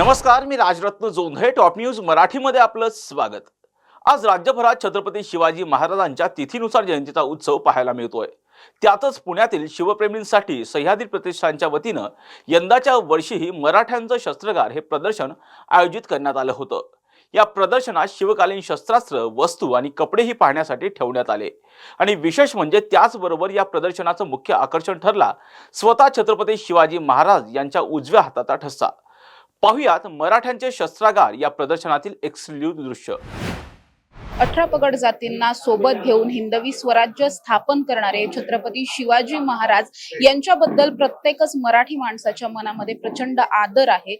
नमस्कार मी Rajratna Jondhale top news मराठीमध्ये आपलं स्वागत. आज राज्यभरात छत्रपती शिवाजी महाराजांच्या तिथीनुसार जयंतीचा उत्सव पाहायला मिळतोय. त्यातच पुण्यातील शिवप्रेमींसाठी सह्याद्री प्रतिष्ठानच्या वतीनं यंदाच्या वर्षीही मराठ्यांचं शस्त्रगार हे प्रदर्शन आयोजित करण्यात आलं होतं. या प्रदर्शनात शिवकालीन शस्त्रास्त्र वस्तू आणि कपडेही पाहण्यासाठी ठेवण्यात आले. आणि विशेष म्हणजे त्याचबरोबर या प्रदर्शनाचं मुख्य आकर्षण ठरला स्वतः छत्रपती शिवाजी महाराज यांच्या उजव्या हाताचा ठसा. पाहुयात मराठ्यांचे शस्त्रागार या प्रदर्शनातील एक्सक्लुझिव्ह दृश्य. अठरा पगड जातींना सोबत घेऊन हिंदवी स्वराज्य स्थापन करणारे छत्रपती शिवाजी महाराज यांच्याबद्दल प्रत्येकच मराठी माणसाच्या मनामध्ये प्रचंड आदर आहे.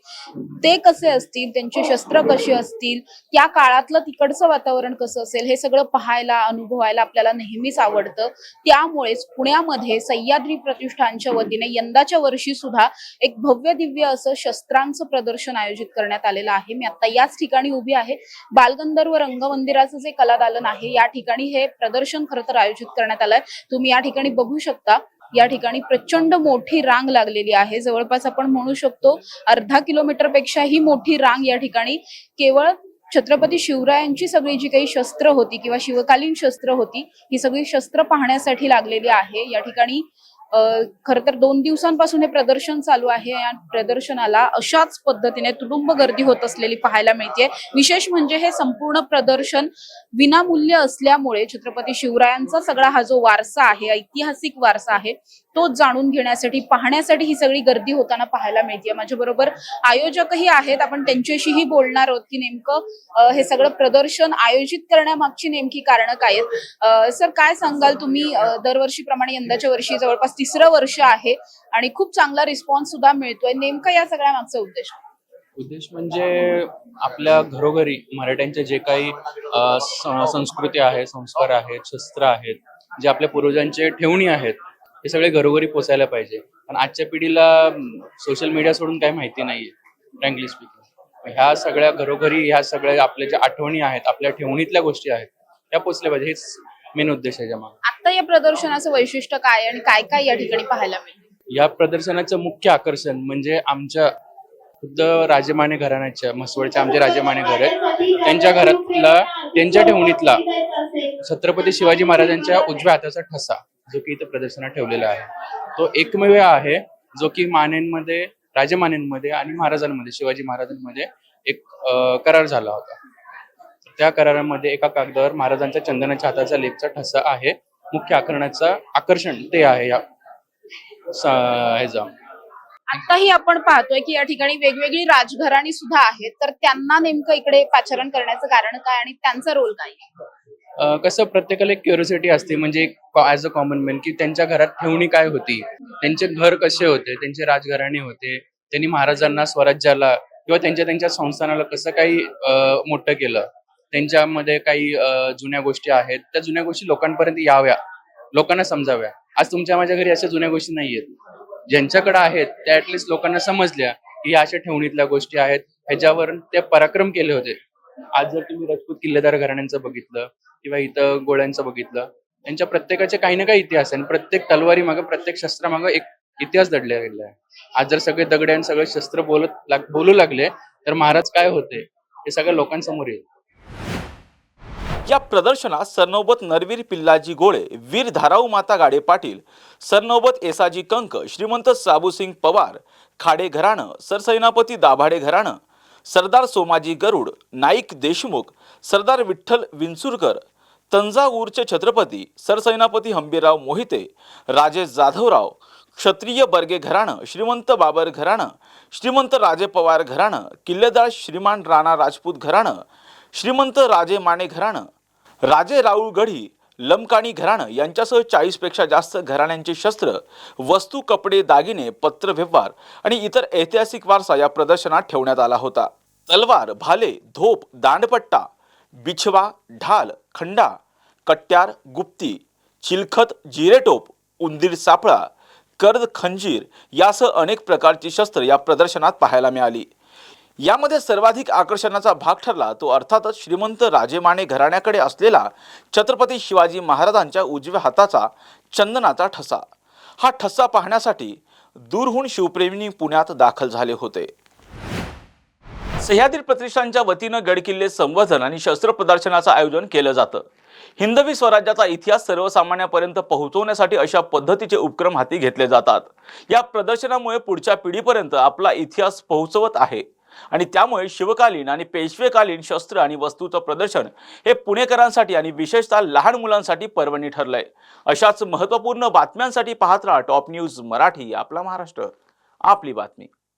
ते कसे असतील त्यांची शस्त्र कशी असतील त्या काळातलं तिकडचं वातावरण कसं असेल हे सगळं पाहायला अनुभवायला आपल्याला नेहमीच आवडतं. त्यामुळेच पुण्यामध्ये सह्याद्री प्रतिष्ठानच्या वतीने यंदाच्या वर्षी सुद्धा एक भव्य दिव्य असं शस्त्रांचं प्रदर्शन आयोजित करण्यात आलेलं आहे. मी आता याच ठिकाणी उभी आहे. बालगंधर्व रंगमंदिराचं जे कलादालन आहे या ठिकाणी हे प्रदर्शन खरं तर आयोजित करण्यात आलंय. तुम्ही या ठिकाणी बघू शकता या ठिकाणी प्रचंड मोठी रांग लागलेली आहे. जवळपास आपण म्हणू शकतो अर्धा किलोमीटर पेक्षाही मोठी रांग या ठिकाणी. केवळ छत्रपती शिवरायांची सगळी जी काही शस्त्र होती किंवा शिवकालीन शस्त्र होती ही सगळी शस्त्र पाहण्यासाठी लागलेली आहे. या ठिकाणी खर तर दोन दिवसांपासून हे प्रदर्शन चालू आहे या प्रदर्शनाला अशाच पद्धतीने तुडुंब गर्दी होत असलेली पाहायला मिळते विशेष म्हणजे हे संपूर्ण प्रदर्शन विनामूल्य असल्यामुळे छत्रपती शिवरायांचा सगळा हा जो वारसा आहे ऐतिहासिक वारसा आहे तो जाणून घेण्यासाठी पाहण्यासाठी ही सगळी गर्दी होताना पाहायला मिळते माझ्या बरोबर आयोजकही आहेत. आपण त्यांच्याशीही बोलणार आहोत की नेमकं हे सगळं प्रदर्शन आयोजित करण्यामागची नेमकी कारणं काय आहेत? सर काय सांगाल तुम्ही? दरवर्षीप्रमाणे यंदाच्या वर्षी जवळपास तिसरं वर्ष आहे आणि खूप चांगला रिस्पॉन्स सुद्धा मिळतोय. नेमका या सगळ्या मागचा उद्देश उद्देश म्हणजे आपल्या घरोघरी मराठ्यांचे जे काही संस्कृती आहे संस्कार आहेत शस्त्र आहेत जे आपल्या पूर्वजांचे ठेवणी आहेत हे सगळे घरोघरी पोचायला पाहिजे. पण आजच्या पिढीला सोशल मीडिया सोडून काही माहिती नाहीये फ्रँकली स्पीकिंग ह्या सगळ्या घरोघरी ह्या सगळ्या आपल्या ज्या आठवणी आहेत आपल्या ठेवणीतल्या गोष्टी आहेत त्या पोचल्या पाहिजे. हेच मेन उद्देश आहे जमा. आता या प्रदर्शनाचं वैशिष्ट्य काय आणि काय काय या ठिकाणी पाहायला मिळेल? या प्रदर्शनाचं मुख्य आकर्षण म्हणजे आमच्या खुद्द राजमाने घराण्याच्या म्हसवडच्या आमचे राजमाने घर आहेत. त्यांच्या घरातला त्यांच्या ठेवणीतला छत्रपती शिवाजी महाराजांच्या उजव्या हाताचा ठसा. जो की इथं प्रदर्शनात ठेवलेला आहे. तो एकमेव आहे जो की मानेंमध्ये राजमानेंमध्ये आणि महाराजांमध्ये शिवाजी महाराजांमध्ये एक करार झाला होता. त्या करारामध्ये एका कागदावर महाराजांच्या चंदनाच्या हाताचा लेपचा ठसा आहे. मुख्य आकर्षणाचं आकर्षण ते आहे या आताही आपण पाहतोय की या ठिकाणी वेगवेगळी राजघराणी सुद्धा आहेत. तर त्यांना नेमकं इकडे पाचारण करण्याचं कारण काय आणि त्यांचा रोल काय आहे? कसं प्रत्येकाला एक क्युरिओसिटी असते म्हणजे ॲज अ कॉमन मॅन की त्यांच्या घरात ठेवणी काय होती? त्यांचे घर कसे होते? त्यांचे राजघराणे होते? त्यांनी महाराजांना स्वराज्याला किंवा त्यांच्या त्यांच्या संस्थानाला कसं काही मोठं केलं? त्यांच्यामध्ये काही जुन्या गोष्टी आहेत. त्या जुन्या गोष्टी लोकांपर्यंत याव्या. लोकांना समजाव्या. आज तुमच्या माझ्या घरी अशा जुन्या गोष्टी नाहीयेत. ज्यांच्याकडे आहेत त्या ऍटलिस्ट लोकांना समजल्या की अशा ठेवणीतल्या गोष्टी आहेत ह्याच्यावर ते पराक्रम केले होते. आज जर तुम्ही राजपूत किल्लेदार घराण्यांचं बघितलं किंवा इथं गोळ्यांचं बघितलं यांच्या प्रत्येकाचे काही ना काही इतिहास आहे. आणि प्रत्येक तलवारी मागं प्रत्येक शस्त्रामागं एक इतिहास दडला गेला आहे. आज जर सगळे दगडे आणि सगळे शस्त्र बोलत लाग- बोलू लागले तर महाराज काय होते? हे सगळं लोकांसमोर येईल. या प्रदर्शनात सरनौबत नरवीर पिल्लाजी गोळे वीर धाराऊ माता गाडे पाटील सरनौबत एसाजी कंक श्रीमंत साबूसिंग पवार खाडे घराणं सरसैनापती दाभाडे घराणं सरदार सोमाजी गरुड नाईक देशमुख सरदार विठ्ठल विंचुरकर तंजावूरचे छत्रपती सरसेनापती हंबीराव मोहिते राजे जाधवराव क्षत्रिय बर्गे घराणं श्रीमंत बाबर घराणं श्रीमंत राजे पवार घराणं किल्लेदार श्रीमान राणा राजपूत घराणं श्रीमंत राजे माने घराणं राजे राऊळ गढी लमकाणी घराणं यांच्यासह चाळीसपेक्षा जास्त घराण्यांची शस्त्र वस्तू कपडे दागिने पत्रव्यवहार आणि इतर ऐतिहासिक वारसा या प्रदर्शनात ठेवण्यात आला होता. तलवार भाले धोप दांडपट्टा बिछवा ढाल खंडा कट्यार गुप्ती चिलखत जिरेटोप उंदीर सापळा कर्द खंजीर यासह अनेक प्रकारची शस्त्र या प्रदर्शनात पाहायला मिळाली. यामध्ये सर्वाधिक आकर्षणाचा भाग ठरला तो अर्थातच श्रीमंत राजेमाने घराण्याकडे असलेला छत्रपती शिवाजी महाराजांच्या उजव्या हाताचा चंदनाचा ठसा. हा ठसा पाहण्यासाठी दूरहून शिवप्रेमींनी पुण्यात दाखल झाले होते. सह्याद्री प्रतिष्ठानच्या वतीनं गडकिल्ले संवर्धन आणि शस्त्र प्रदर्शनाचं आयोजन केलं जातं. हिंदवी स्वराज्याचा इतिहास सर्वसामान्यापर्यंत पोहोचवण्यासाठी अशा पद्धतीचे उपक्रम हाती घेतले जातात. या प्रदर्शनामुळे पुढच्या पिढीपर्यंत आपला इतिहास पोहोचवत आहे. आणि त्यामुळे शिवकालीन आणि पेशवेकालीन शस्त्र आणि वस्तूचं प्रदर्शन हे पुणेकरांसाठी आणि विशेषतः लहान मुलांसाठी पर्वणी ठरलंय. अशाच महत्त्वपूर्ण बातम्यांसाठी पाहत राहा टॉप न्यूज मराठी आपला महाराष्ट्र. आपली बातमी.